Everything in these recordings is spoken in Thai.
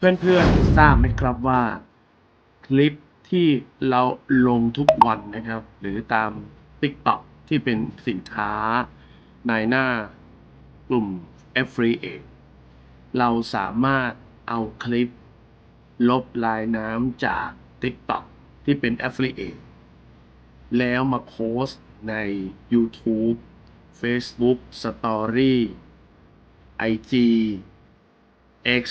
เพื่อนๆทราบไหมครับว่าคลิปที่เราลงทุกวันนะครับ หรือตาม TikTok ที่เป็นสินค้าในหน้ากลุ่ม f r e e เราสามารถเอาคลิป ลบลายน้ำจาก TikTok ที่เป็น Affiliate แล้วมาโพสใน YouTube Facebook Story IG X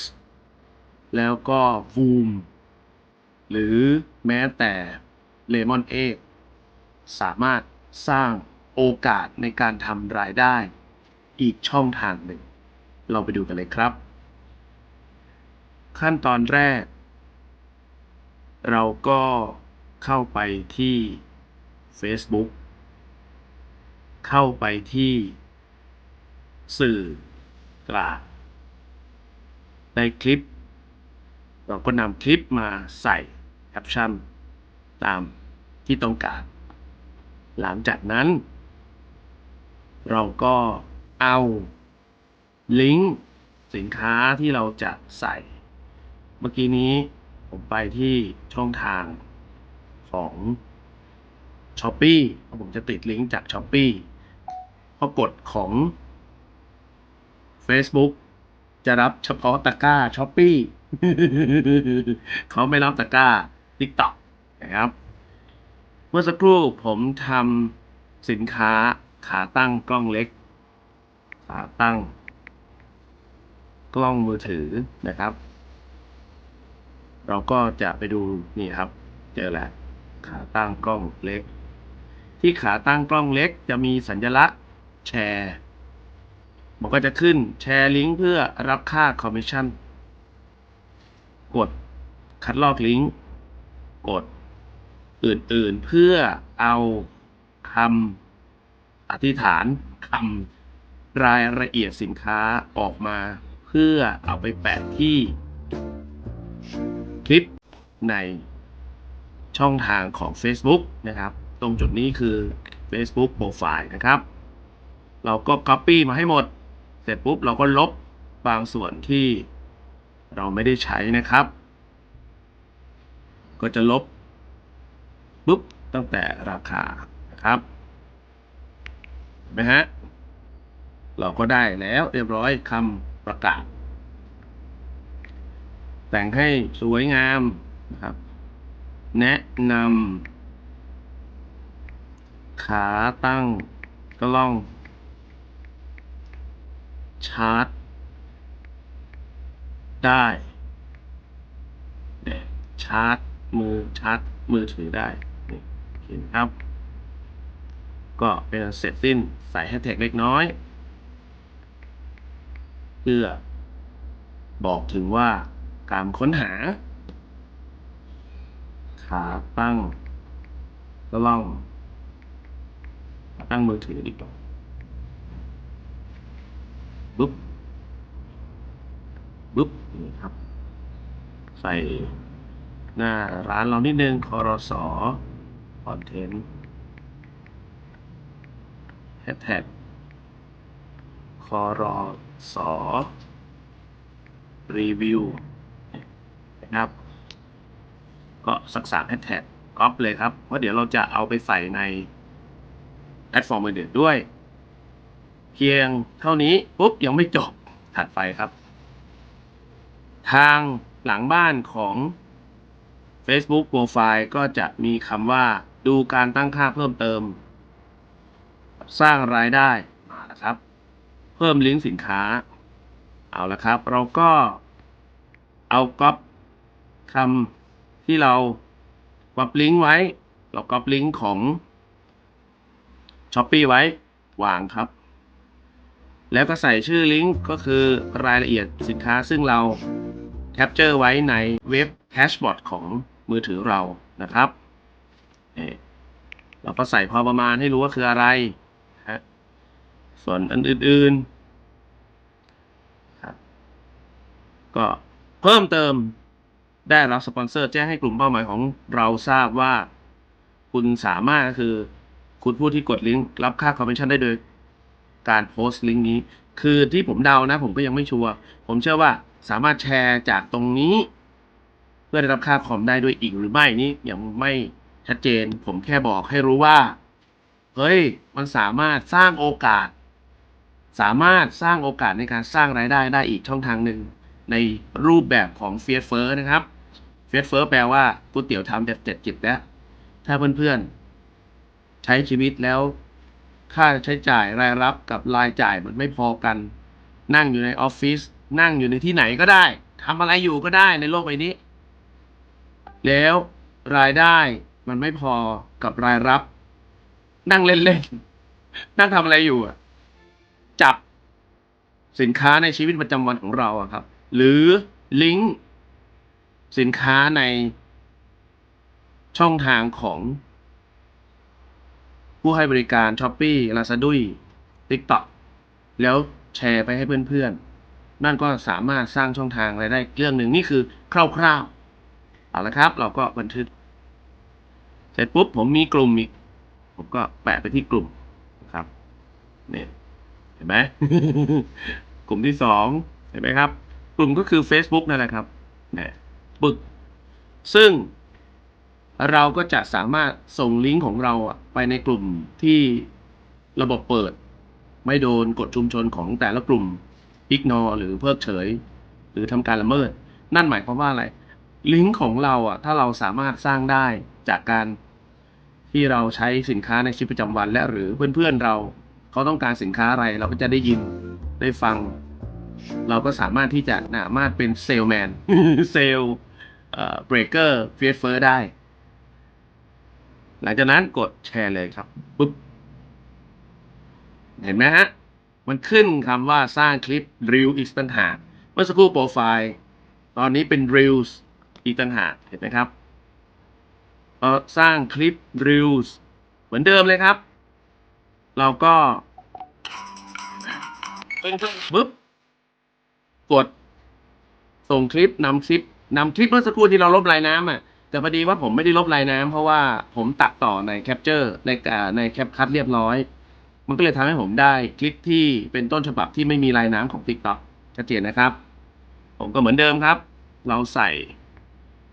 แล้วก็ Voom หรือแม้แต่ Lemon 8สามารถสร้างโอกาสในการทำรายได้ อีกช่องทางหนึ่ง เราไปดูกันเลยครับ ขั้นตอนแรก เราก็เข้าไปที่ Facebook เข้าไปที่ สื่อกลางในคลิป เราก็นำคลิปมาใส่แคปชั่นตามที่ต้องการ หลังจากนั้น เราก็เอาลิงก์สินค้าที่เราจะใส่ เมื่อกี้นี้ผมไปที่ช่องทางของ s h อ p e e ผมจะติดลิงก์จาก s h อ p e e พอกดของ Facebook จะรับเฉพาะตะกร้า s h อ p e e เขาไม่รับตะกร้า TikTok นะครับ เมื่อสักครู่ผมทำสินค้าขาตั้งกล้องเล็ก ขาตั้ง กล้องมือถือนะครับ เราก็จะไปดูนี่ครับ เจอแล้วขาตั้งกล้องเล็ก ที่ขาตั้งกล้องเล็กจะมีสัญลักษณ์แชร์ มันก็จะขึ้นแชร์ลิงก์เพื่อรับค่าคอมมิชชั่น กดคัดลอกลิงก์กดอื่นๆเพื่อเอาคำอธิษฐานคำรายละเอียดสินค้าออกมา เพื่อเอาไปแปะที่คลิปในช่องทางของ Facebook นะครับ ตรงจุดนี้คือ Facebook Profile นะครับ เราก็ Copy มาให้หมด เสร็จปุ๊บเราก็ลบบางส่วนที่ เราไม่ได้ใช้นะครับ ก็จะลบปุ๊บตั้งแต่ราคานะครับเห็นไหมฮะเราก็ได้แล้วเรียบร้อยคำประกาศ แต่งให้สวยงามนะครับ แนะนำขาตั้งกล้อง ชาร์จ ได้เนี่ยชาร์จมือชาร์จมือถือได้นี่เห็นครับ ก็เป็นเสร็จสิ้นใส่แฮชแท็กเล็กน้อย เพื่อบอกถึงว่าการค้นหา ขาตั้งกล้องตั้งมือถือดีกว่าปุ๊บ ปุ๊บนี่ครับ ใส่หน้าร้านเรานิดนึงคอรสอคอนเทนต์แฮชแท็กคอรสอรีวิวนะครับ ก็สักสามแฮชแท็กก๊อปเลยครับ เพราะเดี๋ยวเราจะเอาไปใส่ในแพลตฟอร์มอื่นๆด้วย เพียงเท่านี้ปุ๊บยังไม่จบถัดไปครับ ทางหลังบ้านของ Facebook Profile ก็จะมีคำว่าดูการตั้งค่าเพิ่มเติม สร้างรายได้มาแล้วครับ เพิ่มลิงก์สินค้า เอาละครับ เราก็เอาก๊อปคำที่เราก๊อปลิงก์ไว้ เราก๊อปลิงก์ของช้อปปีไว้วางครับ แล้วก็ใส่ชื่อลิงก์ก็คือรายละเอียดสินค้าซึ่งเราแคปเจอร์ไว้ในเว็บแฮชบอร์ดของมือถือเรานะครับเราก็ใส่พอประมาณให้รู้ว่าคืออะไรฮะส่วนอันอื่นๆครับก็เพิ่มเติมได้รับสปอนเซอร์แจ้งให้กลุ่มเป้าหมายของเราทราบว่า คุณสามารถก็คือคุณผู้ที่กดลิงก์รับค่าคอมมิชชั่นได้โดย การโพสต์ลิงก์นี้ คือที่ผมเดานะ ผมก็ยังไม่ชัวร์ผมเชื่อว่าสามารถแชร์จากตรงนี้ เพื่อได้รับค่าคอมได้ด้วยอีกหรือไม่นี่ยังไม่ชัดเจน ผมแค่บอกให้รู้ว่า เฮ้ย มันสามารถสร้างโอกาส สามารถสร้างโอกาสในการสร้างรายได้ได้อีกช่องทางหนึ่งในรูปแบบของเฟียสเฟอร์นะครับเฟียสเฟอร์แปลว่าก๋วยเตี๋ยวทำแบบเจ็ดจิบแล้ว ถ้าเพื่อนๆ ใช้ชีวิตแล้ว ค่าใช้จ่ายรายรับกับรายจ่ายมันไม่พอกัน นั่งอยู่ในออฟฟิศนั่งอยู่ในที่ไหนก็ได้ทำอะไรอยู่ก็ได้ในโลกใบนี้ แล้วรายได้มันไม่พอกับรายรับ นั่งเล่นๆ นั่งทำอะไรอยู่อะจับสินค้าในชีวิตประจำวันของเราอะครับ หรือลิงก์สินค้าในช่องทางของ ผู้ให้บริการ s h อ p e e Lazada TikTok แล้วแชร์ไปให้เพื่อนๆ นั่นก็สามารถสร้างช่องทางรายได้เรื่องหนึ่งนี่คือคร่าวๆ เอาละครับ เราก็บันทึก เสร็จปุ๊บผมมีกลุ่มอีก ผมก็แปะไปที่กลุ่มนะครับเนี่ยเห็นไหมกลุ่มที่สองเห็นไหมครับ กลุ่มก็คือ Facebook นั่นแหละครับเนี่ยปึกซึ่ง เราก็จะสามารถส่งลิงก์ของเราไปในกลุ่มที่ระบบเปิด ไม่โดนกฎชุมชนของแต่ละกลุ่ม ignore หรือเพิกเฉย หรือทำการละเมิด นั่นหมายความว่าอะไร ลิงก์ของเราอะถ้าเราสามารถสร้างได้จากการที่เราใช้สินค้าในชีวิตประจำวันและหรือเพื่อนๆเราเขาต้องการสินค้าอะไรเราก็จะได้ยินได้ฟัง เราก็สามารถที่จะสามารถเป็นเซลแมนเซลเบรกเกอร์เฟียสเฟอร์ได้ หลังจากนั้นกดแชร์เลยครับปุ๊บ เห็นไหมฮะ มันขึ้นคำว่าสร้างคลิป Reel อีกต่างหากเมื่อสักครู่โปรไฟล์ ตอนนี้เป็น Reels อีกต่างหากเห็นไหมครับพอสร้างคลิป Reels เหมือนเดิมเลยครับ เราก็ปุ๊บ กด ส่งคลิปนำคลิปนำคลิปเมื่อสักครู่ที่เราลบลายน้ำอะ แต่พอดีว่าผมไม่ได้ลบลายน้ำเพราะว่าผมตัดต่อในแคปเจอร์ในอ่าในแคปคัดเรียบร้อย มันก็เลยทำให้ผมได้คลิปที่เป็นต้นฉบับที่ไม่มีลายน้ำของ TikTok ชัดเจนนะครับ ผมก็เหมือนเดิมครับ เราใส่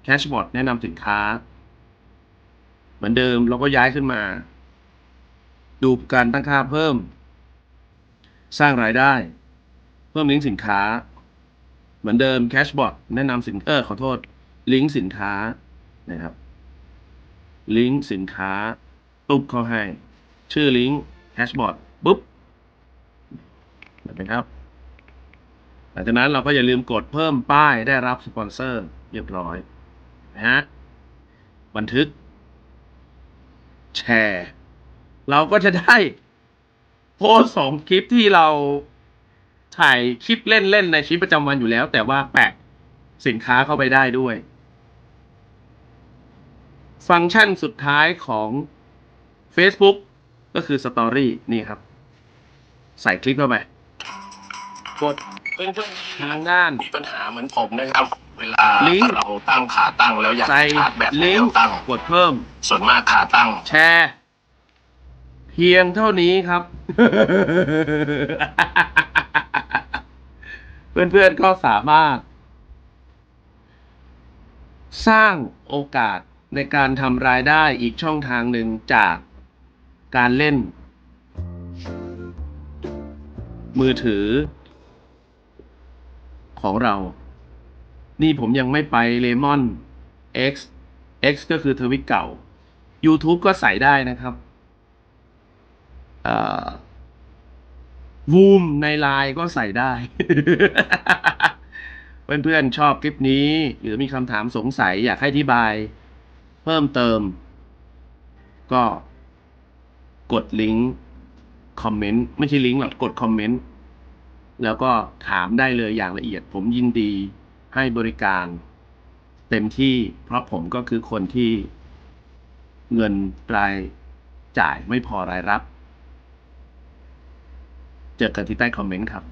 แคชบอร์ดแนะนำสินค้า เหมือนเดิมเราก็ย้ายขึ้นมา ดูการตั้งค่าเพิ่ม สร้างรายได้ เพิ่มลิงก์สินค้า เหมือนเดิมแคชบอร์ดแนะนำสินเออขอโทษลิงก์สินค้า นะครับ ลิงก์สินค้าตุ๊บเข้าให้ ชื่อลิงก์แฮชบอร์ดปุ๊บเห็นไหมครับ หลังจากนั้นเราก็อย่าลืมกดเพิ่มป้ายได้รับสปอนเซอร์เรียบร้อยนะฮะบันทึก แชร์ เราก็จะได้โพสต์สองคลิปที่เราถ่ายคลิปเล่นๆในชีวิตประจำวันอยู่แล้ว แต่ว่าแปะสินค้าเข้าไปได้ด้วย ฟังก์ชันสุดท้ายของ Facebook ก็คือ Story นี่ครับ ใส่คลิปเข้าไป กดเพื่อนทางด้านๆมีปัญหาเหมือนผมนะครับ เวลาลิงก์ เราตั้งขาตั้งแล้วอยากใส่ชาร์จแบตในลิงแนก์วตั้ง กดเพิ่ม ส่วนมากขาตั้ง แชร์ เพียงเท่านี้ครับ เพื่อนๆก็สามารถ สร้างโอกาส ในการทำรายได้อีกช่องทางหนึ่งจากการเล่น มือถือ ของเรา นี่ผมยังไม่ไปเลมอน X X ก็คือทวิตเก่า YouTube ก็ใส่ได้นะครับวูมในไลน์ก็ใส่ได้ เพื่อนๆชอบคลิปนี้ หรือมีคำถามสงสัยอยากให้อธิบาย เพิ่มเติม ก็กดลิงก์คอมเมนต์ไม่ใช่ลิงก์หรอกกดคอมเมนต์แล้วก็ถามได้เลยอย่างละเอียด ผมยินดีให้บริการ เต็มที่เพราะผมก็คือคนที่เงินรายจ่ายไม่พอรายรับ เจอกันที่ใต้คอมเมนต์ครับ